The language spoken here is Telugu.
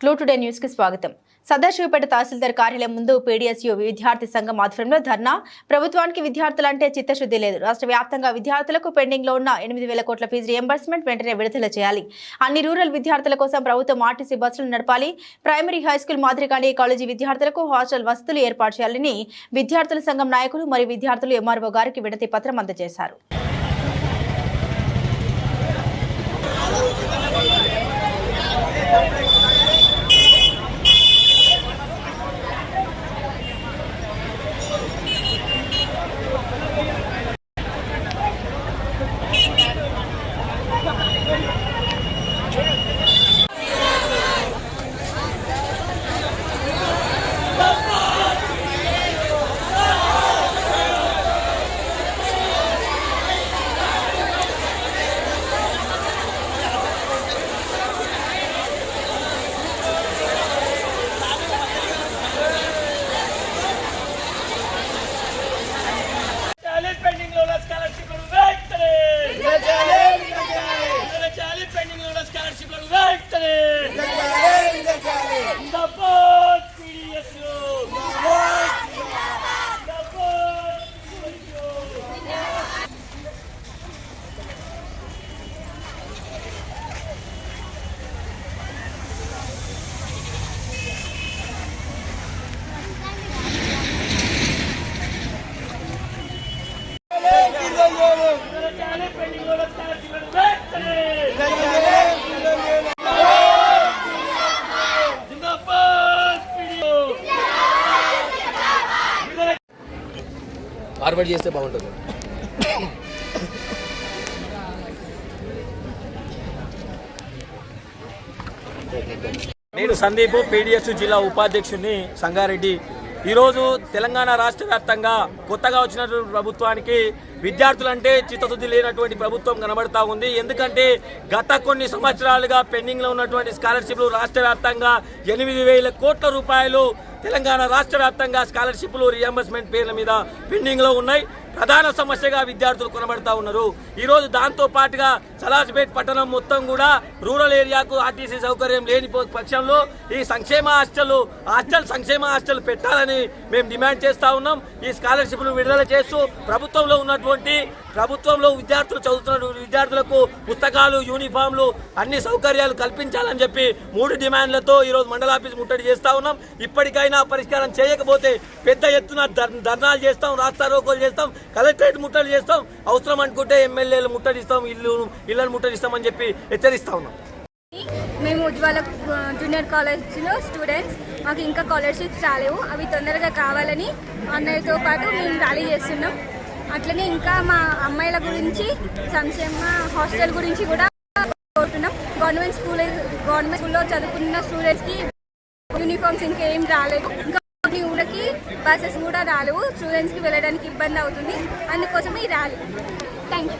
క్లూ టుడే న్యూస్కి స్వాగతం. సదాశివపేట తహసీల్దార్ కార్యాలయం ముందు పీడీఎస్యు విద్యార్థి సంఘం ఆధ్వర్యంలో ధర్నా. ప్రభుత్వానికి విద్యార్థులంటే చిత్తశుద్ధి లేదు. రాష్ట్ర వ్యాప్తంగా విద్యార్థులకు పెండింగ్లో ఉన్న ఎనిమిది వేల కోట్ల ఫీజు రియంబర్స్మెంట్ వెంటనే విడుదల చేయాలి. అన్ని రూరల్ విద్యార్థుల కోసం ప్రభుత్వం ఆర్టీసీ బస్సులు నడపాలి. ప్రైమరీ హై స్కూల్ మాదిరిగానే కాలేజీ విద్యార్థులకు హాస్టల్ వసతులు ఏర్పాటు చేయాలని విద్యార్థుల సంఘం నాయకులు మరియు విద్యార్థులు ఎంఆర్ఓ గారికి విడతి పత్రం అందజేశారు. ఫార్వర్డ్ చేస్తే బాగుంటుంది. నేను సందీప్ పీడిఎస్ జిల్లా ఉపాధ్యక్షుడిని సంగారెడ్డి ఈరోజు తెలంగాణ రాష్ట్ర వ్యాప్తంగా కొత్తగా వచ్చినటువంటి ప్రభుత్వానికి విద్యార్థులంటే చిత్తశుద్ధి లేనటువంటి ప్రభుత్వం కనబడతా ఉంది. ఎందుకంటే గత కొన్ని సంవత్సరాలుగా పెండింగ్లో ఉన్నటువంటి స్కాలర్షిప్లు రాష్ట్ర వ్యాప్తంగా ఎనిమిది వేల కోట్ల రూపాయలు తెలంగాణ రాష్ట్ర వ్యాప్తంగా స్కాలర్షిప్లు రియంబర్స్మెంట్ పేర్ల మీద పెండింగ్లో ఉన్నాయి. ప్రధాన సమస్యగా విద్యార్థులు కొనబడతా ఉన్నారు. ఈరోజు దాంతో పాటుగా సలాస్పేట్ పట్టణం మొత్తం కూడా రూరల్ ఏరియాకు ఆర్టీసీ సౌకర్యం లేని పో- పక్షంలో ఈ సంక్షేమ హాస్టల్ హాస్టల్ సంక్షేమ హాస్టల్ పెట్టాలని మేము డిమాండ్ చేస్తా ఉన్నాం. ఈ స్కాలర్షిప్లు విడుదల చేస్తూ ప్రభుత్వంలో ఉన్నటువంటి ప్రభుత్వంలో విద్యార్థులు చదువుతున్న విద్యార్థులకు పుస్తకాలు యూనిఫామ్లు అన్ని సౌకర్యాలు కల్పించాలని చెప్పి మూడు డిమాండ్లతో ఈరోజు మండల ఆఫీస్ ముట్టడి చేస్తూ ఉన్నాం. ఇప్పటికైనా పరిష్కారం చేయకపోతే పెద్ద ఎత్తున ధర్నాలు చేస్తాం రాస్తారోకోలు చేస్తాం. కలెక్టరేట్ ముట్టడి చేస్తాం. అవసరం అనుకుంటే ఎమ్మెల్యేలు ముట్టడిస్తాం ఇల్లు ఇళ్ళను ముట్టడిస్తామని చెప్పి హెచ్చరిస్తా ఉన్నాం. మేము ఉజ్వల జూనియర్ కాలేజ్లో స్టూడెంట్స్ మాకు ఇంకా స్కాలర్షిప్స్ రాలేవు. అవి తొందరగా కావాలని అన్నయ్యతో పాటు మేము ర్యాలీ చేస్తున్నాం. అట్లనే ఇంకా మా అమ్మాయిల గురించి సంక్షేమ హాస్టల్ గురించి కూడా కోరుతున్నాం. గవర్నమెంట్ స్కూల్ గవర్నమెంట్ స్కూల్లో చదువుకున్న స్టూడెంట్స్కి యూనిఫామ్స్ ఇంకా ఏం రాలేదు. ఇంకా కొన్ని బస్సెస్ కూడా రాలేవు. స్టూడెంట్స్కి వెళ్ళడానికి ఇబ్బంది అవుతుంది. అందుకోసం ఈ ర్యాలీ థ్యాంక్ యూ